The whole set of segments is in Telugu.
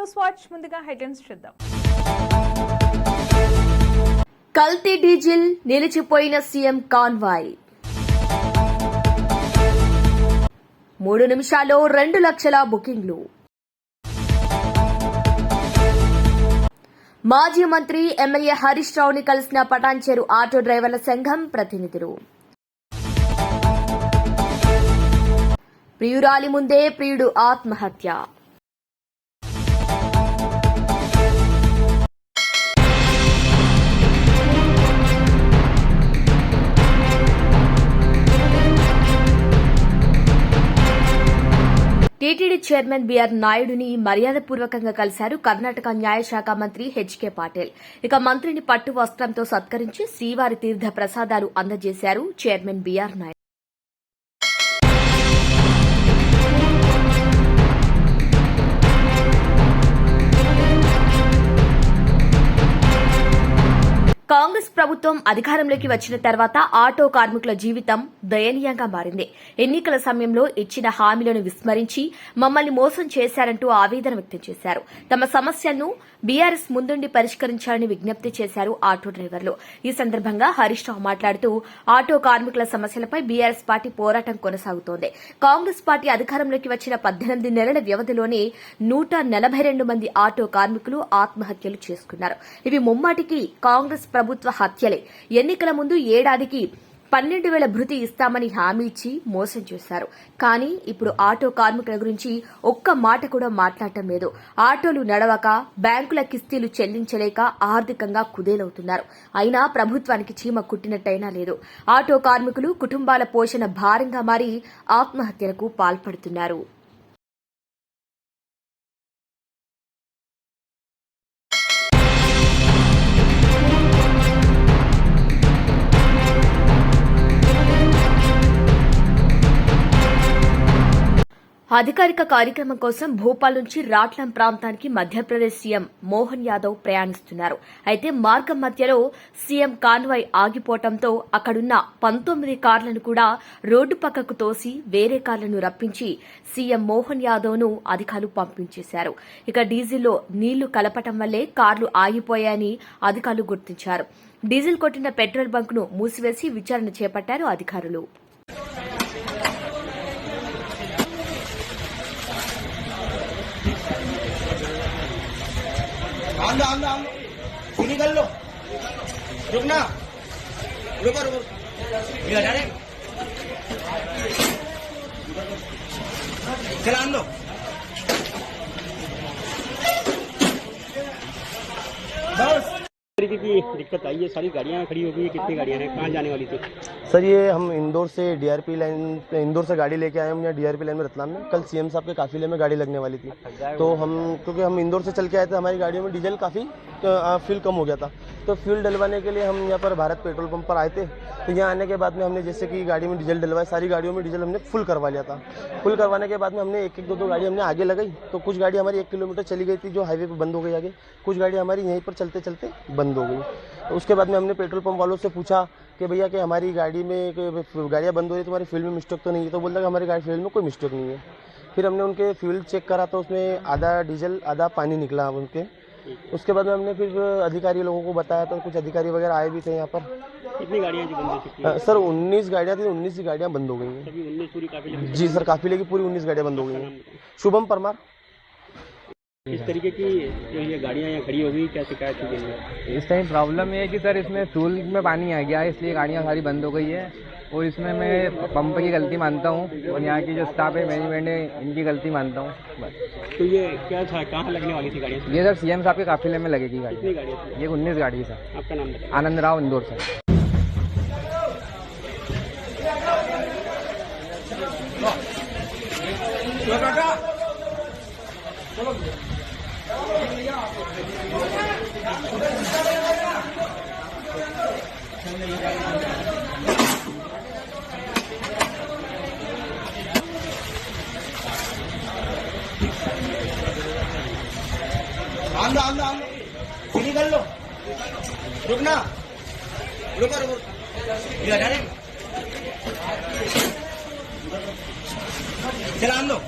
న్యూస్ వాచ్ ముందుగా హెడ్లైన్స్ చూద్దాం. కల్తీ డీజిల్ నిలిచిపోయిన సీఎం కాన్వాయ్. మూడు నిమిషాల్లో రెండు లక్షల బుకింగ్లు. మాజీ మంత్రి ఎమ్మెల్యే హరీష్ రావుని కలిసిన పటాన్చేరు ఆటో డ్రైవర్ల సంఘం ప్రతినిధులు. ప్రియురాలి ముందే ప్రియుడు ఆత్మహత్య. టీటీడీ చైర్మన్ బీఆర్ నాయుడుని మర్యాదపూర్వకంగా కలిశారు కర్ణాటక న్యాయశాఖ మంత్రి హెచ్కే పాటిల్. ఇక మంత్రిని పట్టు వస్త్రంతో సత్కరించి శ్రీవారి తీర్థ ప్రసాదాలు అందజేశారు చైర్మన్ బీఆర్ నాయుడు. ప్రభుత్వం అధికారంలోకి వచ్చిన తర్వాత ఆటో కార్మికుల జీవితం దయనీయంగా మారింది. ఎన్నికల సమయంలో ఇచ్చిన హామీలను విస్మరించి మమ్మల్ని మోసం చేశారంటూ ఆవేదన వ్యక్తం చేశారు. తమ సమస్యలను బీఆర్ఎస్ ముందుండి పరిష్కరించాలని విజ్ఞప్తి చేశారు ఆటో డ్రైవర్లు. ఈ సందర్భంగా హరీష్ రావు మాట్లాడుతూ ఆటో కార్మికుల సమస్యలపై బీఆర్ఎస్ పార్టీ పోరాటం కొనసాగుతోంది. కాంగ్రెస్ పార్టీ అధికారంలోకి వచ్చిన పద్దెనిమిది నెలల వ్యవధిలోనే నూట నలభై రెండు మంది ఆటో కార్మికులు ఆత్మహత్యలు చేసుకున్నారు. ఇవి ముమ్మాటికి కాంగ్రెస్ ప్రభుత్వ హత్య హత్యలే. ఎన్నికల ముందు ఏడాదికి పన్నెండు వేల భృతి ఇస్తామని హామీ ఇచ్చి మోసం చేశారు. కానీ ఇప్పుడు ఆటో కార్మికుల గురించి ఒక్క మాట కూడా మాట్లాడటం లేదు. ఆటోలు నడవక బ్యాంకుల కిస్తీలు చెల్లించలేక ఆర్థికంగా కుదేలవుతున్నారు. అయినా ప్రభుత్వానికి చీమ కుట్టినట్టయినా లేదు. ఆటో కార్మికులు కుటుంబాల పోషణ భారంగా మారి ఆత్మహత్యలకు పాల్పడుతున్నారు. అధికారిక కార్యక్రమం కోసం భోపాల్ నుంచి రాట్లం ప్రాంతానికి మధ్యప్రదేశ్ సీఎం మోహన్ యాదవ్ ప్రయాణిస్తున్నారు. అయితే మార్గం మధ్యలో సీఎం కాన్వాయ్ ఆగిపోవడంతో అక్కడున్న పంతొమ్మిది కార్లను కూడా రోడ్డు పక్కకు తోసి వేరే కార్లను రప్పించి సీఎం మోహన్ యాదవ్ను అధికారులు పంపించేశారు. ఇక డీజిల్లో నీళ్ళు కలపటం వల్లే కార్లు ఆగిపోయాయని అధికారులు గుర్తించారు. డీజిల్ కొట్టిన పెట్రోల్ బంక్ను మూసివేసి విచారణ చేపట్టారు అధికారులు. आंदो आंदो आंदो कर लो। रुकना रुको रुको। चला आंदो की दिक्कत आई है, सारी गाड़ियाँ खड़ी हो गई है, कितनी गाड़ियाँ हैं, कहाँ जाने वाली थी? सर ये हम इंदौर से डीआरपी लाइन इंदौर से गाड़ी लेके आए हम यहाँ डीआरपी लाइन में रतलाम में। कल सीएम साहब के काफिले में गाड़ी लगने वाली थी। तो हम क्योंकि हम इंदौर से चल के आए थे हमारी गाड़ियों में डीजल काफ़ी फ्यूल कम हो गया था। तो फ्यूल डलवाने के लिए हम यहाँ पर भारत पेट्रोल पंप पर आए थे। तो यहाँ आने के बाद में हमने जैसे कि गाड़ी में डीजल डलवाए सारी गाड़ियों में डीजल हमने फुल करवा लिया था। फुल करवाने के बाद में हमने एक एक दो दो गाड़ी हमने आगे लगाई। तो कुछ गाड़ी हमारी एक किलोमीटर चली गई थी जो हाईवे पर बंद हो गई आगे। कुछ गाड़ी हमारी यहीं पर चलते चलते बंद हो गई। तो उसके बाद में हमने पेट्रोल पंप वालों से पूछा कि भैया कि हमारी गाड़ी में गाड़ियाँ बंद हो रही तुम्हारी फ्यूल में मिस्टेक तो नहीं है? तो बोलता कि हमारी गाड़ी, फ्यूल में कोई मिस्टेक नहीं है। फिर हमने उनके फ्यूल चेक करा तो उसमें आधा डीजल, आधा पानी निकला उनके। उसके बाद में हमने फिर अधिकारी लोगों को बताया तो कुछ अधिकारी वगैरह आए भी थे यहाँ पर। कितनी गाड़ियाँ जो बंद हो चुकी हैं? सर 19 गाड़ियाँ थी 19 ही गाड़ियाँ बंद हो गई हैं। उन्नीस पूरी काफ़ी जी सर काफिले की पूरी 19 गाड़ियाँ बंद हो गई हैं। शुभम परमार। इस तरीके की जो ये गाड़ियाँ यहाँ खड़ी हो गई क्या शिकायत की गई है? इस टाइम प्रॉब्लम ये है कि सर इसमें फ्यूल में पानी आ गया है इसलिए गाड़ियाँ सारी बंद हो गई है। और इसमें मैं पंप की गलती मानता हूँ और यहाँ की जो स्टाफ है मैनेजमेंट है इनकी गलती मानता हूँ बस। तो ये क्या था? कहाँ लगने वाली थी गाड़ी ये सर सी एम साहब के काफिले में लगेगी गाड़ी। ये उन्नीस गाड़ी है सर। आपका नाम आनंद राव इंदौर से आंदा आंदा आंदा सीधी कर लो रुकना रुको रुको ये हटा चला आंदो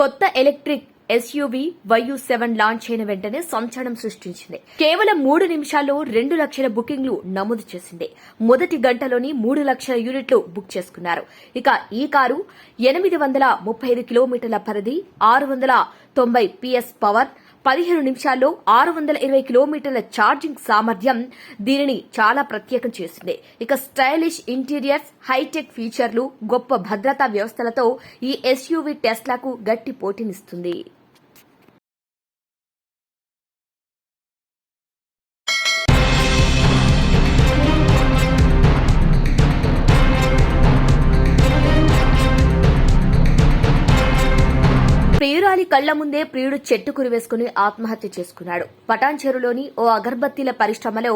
కొత్త electric SUV YU seven launch అయిన వెంటనే సంచలనం సృష్టించింది. కేవలం మూడు నిమిషాల్లో రెండు లక్షల బుకింగ్లు నమోదు చేసింది. మొదటి గంటలోని మూడు లక్షల యూనిట్లు బుక్ చేసుకున్నారు. ఇక ఈ కారు ఎనిమిది వందల ముప్పై ఐదు కిలోమీటర్ల పరిధి ఆరు వందల తొంభై పిఎస్ పవర్ పదిహేను నిమిషాల్లో ఆరు వందల ఇరవై కిలోమీటర్ల ఛార్జింగ్ సామర్థ్యం దీనిని చాలా ప్రత్యేకం చేసింది. ఇక స్టైలిష్ ఇంటీరియర్స్ హైటెక్ ఫీచర్లు గొప్ప భద్రతా వ్యవస్థలతో ఈ ఎస్యూవీ టెస్లాకు గట్టి పోటీనిస్తుంది. కళ్ళ ముందే ప్రియుడు చెట్టు కురివేసుకుని ఆత్మహత్య చేసుకున్నాడు. పటాన్చెరులోని ఓ అగర్బత్తీల పరిశ్రమలో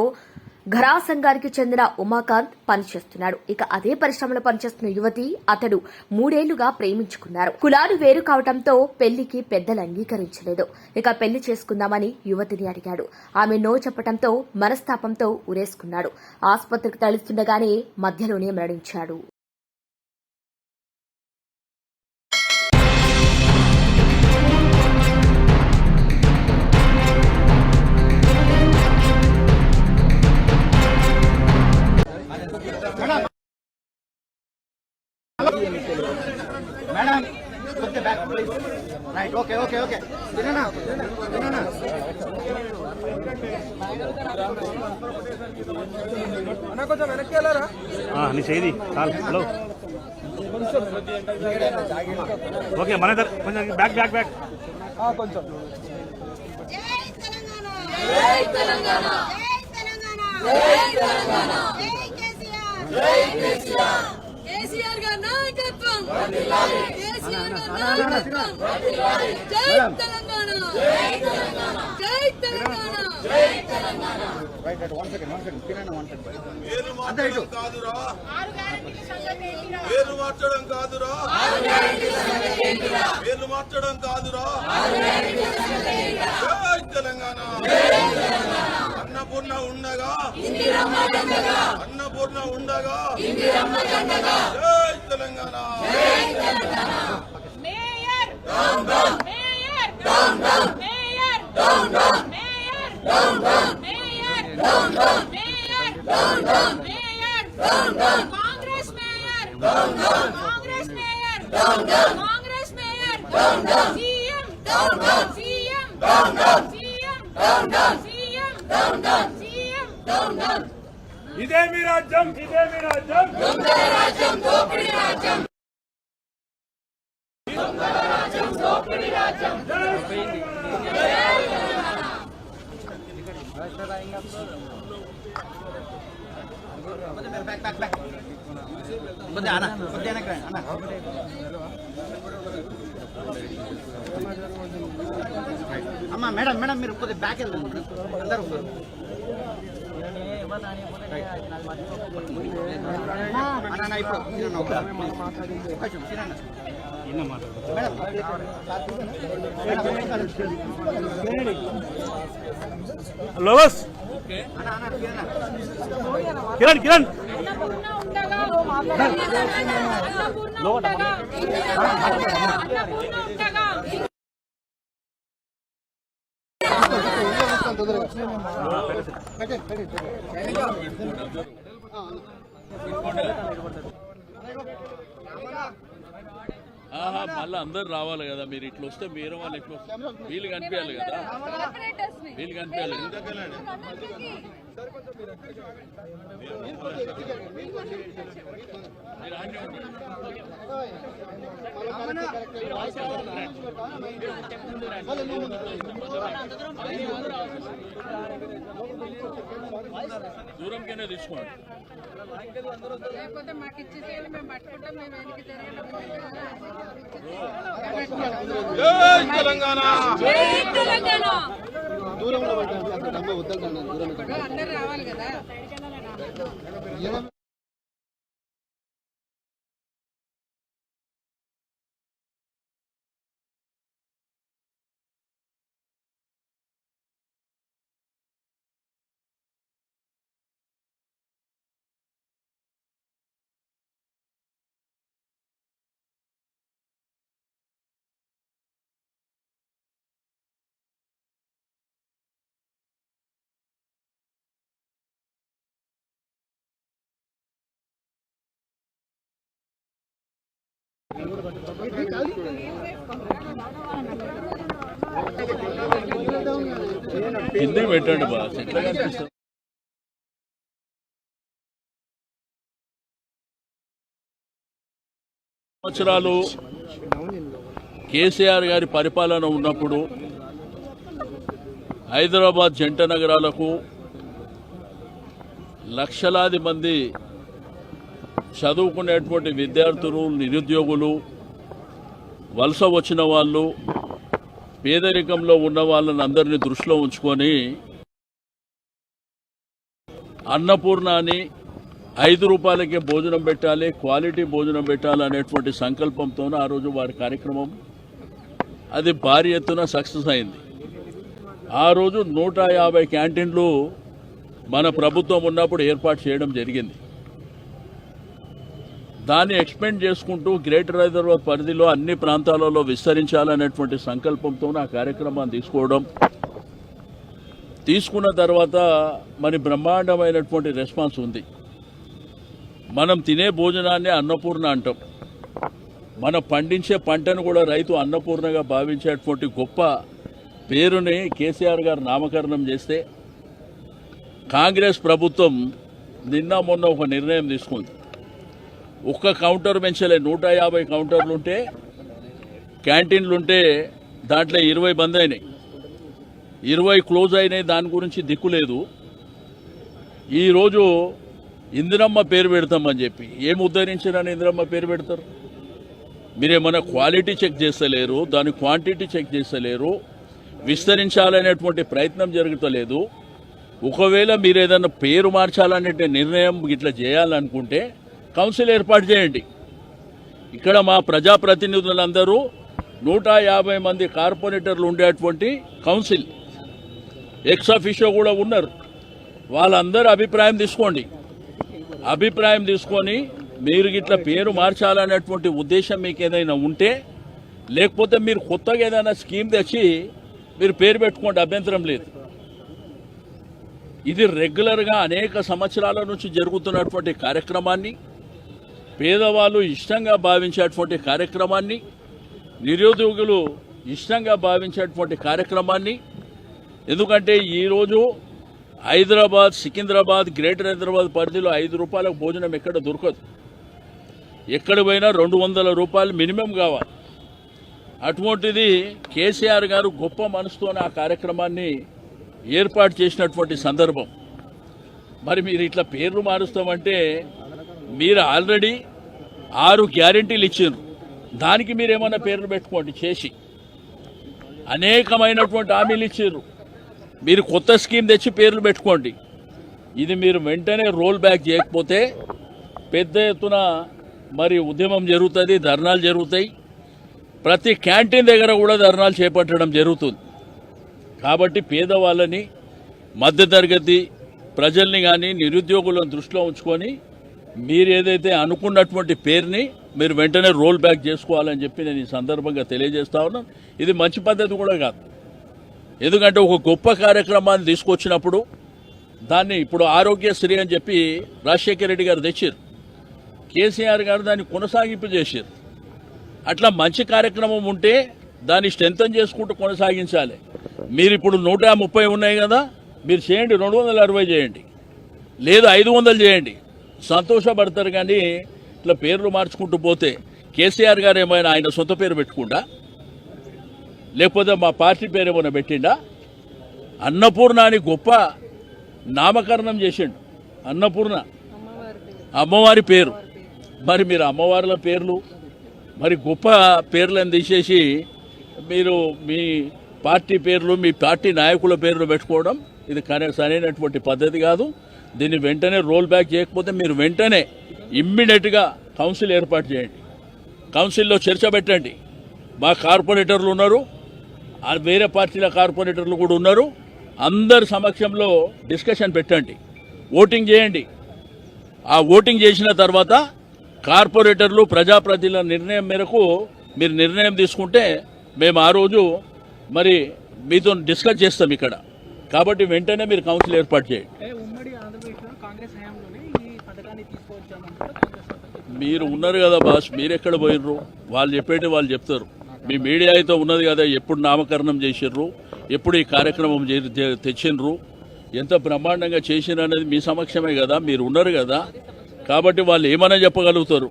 ఘరా సంఘానికి చెందిన ఉమాకాంత్ పనిచేస్తున్నాడు. ఇక అదే పరిశ్రమలో పనిచేస్తున్న యువతి అతడు మూడేళ్ళుగా ప్రేమించుకున్నారు. కులాలు వేరు కావడంతో పెళ్ళికి పెద్దలు అంగీకరించలేదు. ఇక పెళ్ళి చేసుకుందామని యువతిని అడిగాడు. ఆమె నో చెప్పడంతో మనస్తాపంతో ఉరేసుకున్నాడు. ఆసుపత్రికి తలుస్తుండగానే మధ్యలోనే మరణించాడు. Madam okay back please right okay okay okay తిననా తిననా నీ చేయి చాలు హలో. ఓకే మన ఇద్దరు కొంచెం బ్యాక్ బ్యాక్ బ్యాక్ జై తెలంగాణ జై తెలంగాణ. జై తెలంగాణ. జై కేసీఆర్. జై కేసీఆర్ కేసీఆర్ గారి నాయకత్వం కేసీఆర్ గారి నాయకత్వం జై తెలంగాణ జై తెలంగాణ జై తెలంగాణ జై Telangana right right one second one second తిననా one second అంతే ఇటు పేర్లు మార్చడం కాదురా పేర్లు మార్చడం కాదురా జై తెలంగాణ అన్నపూర్ణ ఉండగా. అన్నపూర్ణ ఉండగా జై Telangana. Mayor. Down down mayor. Down down mayor. Down down mayor. Down down mayor. Down down mayor down down mayor down down Congress mayor. Down down Congress mayor. Down down Congress mayor. Down down CM. Down down CM. Down down CM. Down down CM. Down down CM. Down down ఇదే మీ రాజ్యం ఇదే మీ రాజ్యం రాజ్యం దోపిడీ రాజ్యం బ్యాక్ బ్యాక్ బ్యాక్ కొద్ది అన్న కొద్ది వెనక్కి రండి, అన్న అమ్మా మేడం మేడం మీరు కొద్ది బ్యాక్ వెళ్ళండి అందరూ లోవస్ అన్న, అన్న, తినన్న. కిరణ్ కిరణ్ అన్నపూర్ణ మళ్ళీ అందరు రావాలి కదా మీరు. ఇట్లా వస్తే మీరు వాళ్ళు వస్తారు వీళ్ళు కనిపించాలి కదా. వీళ్ళు కనిపించాలి. దూరంకైనా తీసుకోండి. లేకపోతే మాకు ఇచ్చేసేయాలి మేము పట్టుకుంటాం మేము వెనక్కి జై తెలంగాణ! తెలంగాణ! దూరంలో పెట్టండి అక్కడ డబ్బు వద్దండి దూరం కదా పెట్టండి బాస్ ఎట్లా కనిపిస్తుంది. సంవత్సరాలు కేసీఆర్ గారి పరిపాలన ఉన్నప్పుడు హైదరాబాద్ జంట నగరాలకు లక్షలాది మంది చదువుకునేటువంటి విద్యార్థులు నిరుద్యోగులు వలస వచ్చిన వాళ్ళు పేదరికంలో ఉన్న వాళ్ళని అందరినీ దృష్టిలో ఉంచుకొని అన్నపూర్ణ అని ఐదు రూపాయలకే భోజనం పెట్టాలి క్వాలిటీ భోజనం పెట్టాలి అనేటువంటి సంకల్పంతో ఆ రోజు వారి కార్యక్రమం. అది భారీ ఎత్తున సక్సెస్ అయింది. ఆ రోజు నూట యాభై క్యాంటీన్లు మన ప్రభుత్వం ఉన్నప్పుడు ఏర్పాటు చేయడం జరిగింది. దాన్ని ఎక్స్పెండ్ చేసుకుంటూ గ్రేటర్ హైదరాబాద్ పరిధిలో అన్ని ప్రాంతాలలో విస్తరించాలనేటువంటి సంకల్పంతో ఆ కార్యక్రమాన్ని తీసుకోవడం. తీసుకున్న తర్వాత మరి బ్రహ్మాండమైనటువంటి రెస్పాన్స్ ఉంది. మనం తినే భోజనాన్ని అన్నపూర్ణ అంటాం. మనం పండించే పంటను కూడా రైతు అన్నపూర్ణగా భావించేటువంటి గొప్ప పేరుని కేసీఆర్ గారు నామకరణం చేస్తే కాంగ్రెస్ ప్రభుత్వం నిన్న మొన్న ఒక నిర్ణయం తీసుకుంది. ఒక్క కౌంటర్ పెంచలే. నూట యాభై కౌంటర్లు ఉంటే క్యాంటీన్లు ఉంటే దాంట్లో ఇరవై బంద్ అయినాయి. ఇరవై క్లోజ్ అయినాయి. దాని గురించి దిక్కు లేదు. ఈరోజు ఇందిరమ్మ పేరు పెడతామని చెప్పి. ఏం ఉద్ధరించారని ఇందిరమ్మ పేరు పెడతారు? మీరేమైనా క్వాలిటీ చెక్ చేస్తలేరు? దాని క్వాంటిటీ చెక్ చేస్తలేరు? విస్తరించాలనేటువంటి ప్రయత్నం జరుగుతలేదు. ఒకవేళ మీరు ఏదైనా పేరు మార్చాలనే నిర్ణయం ఇట్లా చేయాలనుకుంటే కౌన్సిల్ ఏర్పాటు చేయండి. ఇక్కడ మా ప్రజాప్రతినిధులందరూ నూట యాభై మంది కార్పొరేటర్లు ఉండేటువంటి కౌన్సిల్. ఎక్స్ అఫీషియో కూడా ఉన్నారు. వాళ్ళందరూ అభిప్రాయం తీసుకోండి. అభిప్రాయం తీసుకొని మీరు ఇట్లా పేరు మార్చాలనేటువంటి ఉద్దేశం మీకు ఏదైనా ఉంటే లేకపోతే మీరు కొత్తగా ఏదైనా స్కీమ్ తెచ్చి మీరు పేరు పెట్టుకోండి అభ్యంతరం లేదు. ఇది రెగ్యులర్గా అనేక సంవత్సరాల నుంచి జరుగుతున్నటువంటి కార్యక్రమాన్ని పేదవాళ్ళు ఇష్టంగా భావించేటువంటి కార్యక్రమాన్ని నిరుద్యోగులు ఇష్టంగా భావించేటువంటి కార్యక్రమాన్ని ఎందుకంటే ఈరోజు హైదరాబాద్ సికింద్రాబాద్ గ్రేటర్ హైదరాబాద్ పరిధిలో ఐదు రూపాయలకు భోజనం ఎక్కడ దొరకదు. ఎక్కడ పోయినా రెండు వందల రూపాయలు మినిమం కావాలి. అటువంటిది కేసీఆర్ గారు గొప్ప మనసుతోనే ఆ కార్యక్రమాన్ని ఏర్పాటు చేసినటువంటి సందర్భం. మరి మీరు ఇట్లా పేర్లు మారుస్తామంటే మీరు ఆల్రెడీ ఆరు గ్యారెంటీలు ఇచ్చారు. దానికి మీరు ఏమన్నా పేర్లు పెట్టుకోండి చేసి. అనేకమైనటువంటి హామీలు ఇచ్చారు. మీరు కొత్త స్కీమ్ తెచ్చి పేర్లు పెట్టుకోండి. ఇది మీరు వెంటనే రోల్ బ్యాక్ చేయకపోతే పెద్ద ఎత్తున మరి ఉద్యమం జరుగుతుంది ధర్నాలు జరుగుతాయి. ప్రతి క్యాంటీన్ దగ్గర కూడా ధర్నాలు చేపట్టడం జరుగుతుంది. కాబట్టి పేదవాళ్ళని మధ్యతరగతి ప్రజల్ని కానీ నిరుద్యోగులను దృష్టిలో ఉంచుకొని మీరు ఏదైతే అనుకున్నటువంటి పేరుని మీరు వెంటనే రోల్ బ్యాక్ చేసుకోవాలని చెప్పి నేను ఈ సందర్భంగా తెలియజేస్తా ఉన్నాను ఇది మంచి పద్ధతి కూడా కాదు. ఎందుకంటే ఒక గొప్ప కార్యక్రమాన్ని తీసుకొచ్చినప్పుడు దాన్ని ఇప్పుడు ఆరోగ్యశ్రీ అని చెప్పి రాజశేఖర రెడ్డి గారు తెచ్చారు కేసీఆర్ గారు దాన్ని కొనసాగింపు చేశారు అట్లా మంచి కార్యక్రమం ఉంటే దాన్ని స్ట్రెంతన్ చేసుకుంటూ కొనసాగించాలి. మీరు ఇప్పుడు నూట ముప్పై ఉన్నాయి కదా మీరు చేయండి రెండు వందల అరవై చేయండి. లేదు ఐదు వందలు చేయండి. సంతోషపడతారు కానీ ఇట్లా పేర్లు మార్చుకుంటూ పోతే కేసీఆర్ గారు ఏమైనా ఆయన సొంత పేరు పెట్టుకుంటా లేకపోతే మా పార్టీ పేరు ఏమైనా పెట్టిండా? అన్నపూర్ణ అని గొప్ప నామకరణం చేసిండు. అన్నపూర్ణ. అమ్మవారి పేరు. మరి మీరు అమ్మవార్ల పేర్లు మరి గొప్ప పేర్లను తీసేసి మీరు మీ పార్టీ పేర్లు మీ పార్టీ నాయకుల పేర్లు పెట్టుకోవడం ఇది కరె సరైనటువంటి పద్ధతి కాదు. దీన్ని వెంటనే రోల్ బ్యాక్ చేయకపోతే మీరు వెంటనే ఇమ్మీడియట్గా కౌన్సిల్ ఏర్పాటు చేయండి. కౌన్సిల్లో చర్చ పెట్టండి. మా కార్పొరేటర్లు ఉన్నారు. వేరే పార్టీల కార్పొరేటర్లు కూడా ఉన్నారు. అందరి సమక్షంలో డిస్కషన్ పెట్టండి. ఓటింగ్ చేయండి. ఆ ఓటింగ్ చేసిన తర్వాత కార్పొరేటర్లు ప్రజాప్రతినిధుల నిర్ణయం మేరకు మీరు నిర్ణయం తీసుకుంటే మేము ఆ రోజు మరి మీతో డిస్కస్ చేస్తాం ఇక్కడ. కాబట్టి వెంటనే మీరు కౌన్సిల్ ఏర్పాటు చేయండి. మీరు ఉన్నారు కదా బాస్ మీరెక్కడ పోయినరు వాళ్ళు చెప్పేటి వాళ్ళు చెప్తారు. మీ మీడియా అయితే ఉన్నది కదా ఎప్పుడు నామకరణం చేసిర్రు ఎప్పుడు ఈ కార్యక్రమం చే- తెచ్చిండ్రు ఎంత బ్రహ్మాండంగా చేసిండ్రు అనేది మీ సమక్షమే కదా మీరు ఉన్నారు కదా. కాబట్టి వాళ్ళు ఏమైనా చెప్పగలుగుతారు?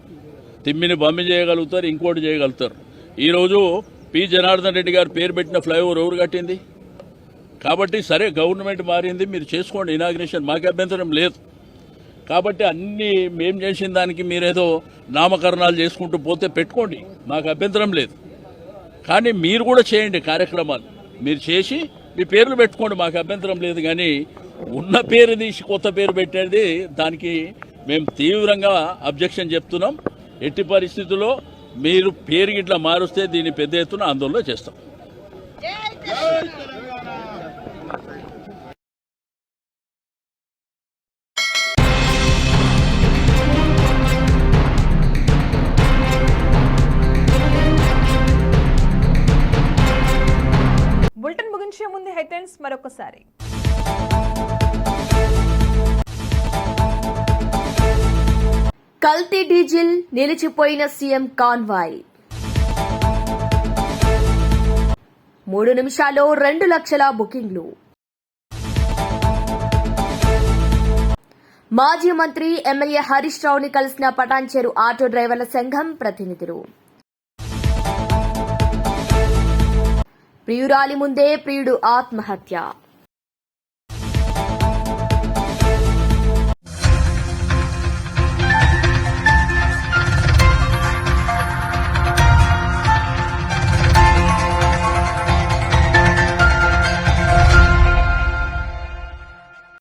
తిమ్మిని బమ్మి చేయగలుగుతారు ఇంకోటి చేయగలుగుతారు. ఈరోజు పి. జనార్దన్ రెడ్డి గారు పేరు పెట్టిన ఫ్లైఓవర్ ఎవరు కట్టింది? కాబట్టి సరే గవర్నమెంట్ మారింది మీరు చేసుకోండి ఇనాగ్రేషన్ మాకు అభ్యంతరం లేదు. కాబట్టి అన్ని మేం చేసిన దానికి మీరేదో నామకరణాలు చేసుకుంటూ పోతే పెట్టుకోండి. మాకు అభ్యంతరం లేదు. కానీ మీరు కూడా చేయండి కార్యక్రమాలు. మీరు చేసి మీ పేర్లు పెట్టుకోండి మాకు అభ్యంతరం లేదు. కానీ ఉన్న పేరు తీసి కొత్త పేరు పెట్టేది దానికి మేము తీవ్రంగా అబ్జెక్షన్ చెప్తున్నాం. ఎట్టి పరిస్థితుల్లో మీరు పేరు గిట్లా మారుస్తే దీన్ని పెద్ద ఎత్తున ఆందోళన చేస్తాం. మరొకసారి. కల్తీ డీజిల్ నిలిచిపోయిన సీఎం కాన్వాయ్. మూడు నిమిషాల్లో రెండు లక్షల బుకింగ్లు. మాజీ మంత్రి ఎమ్మెల్యే హరీష్ రావుని కలిసిన పటాన్చేరు ఆటో డ్రైవర్ల సంఘం ప్రతినిధులు. ప్రియురాలి ముందే ప్రియుడు ఆత్మహత్య.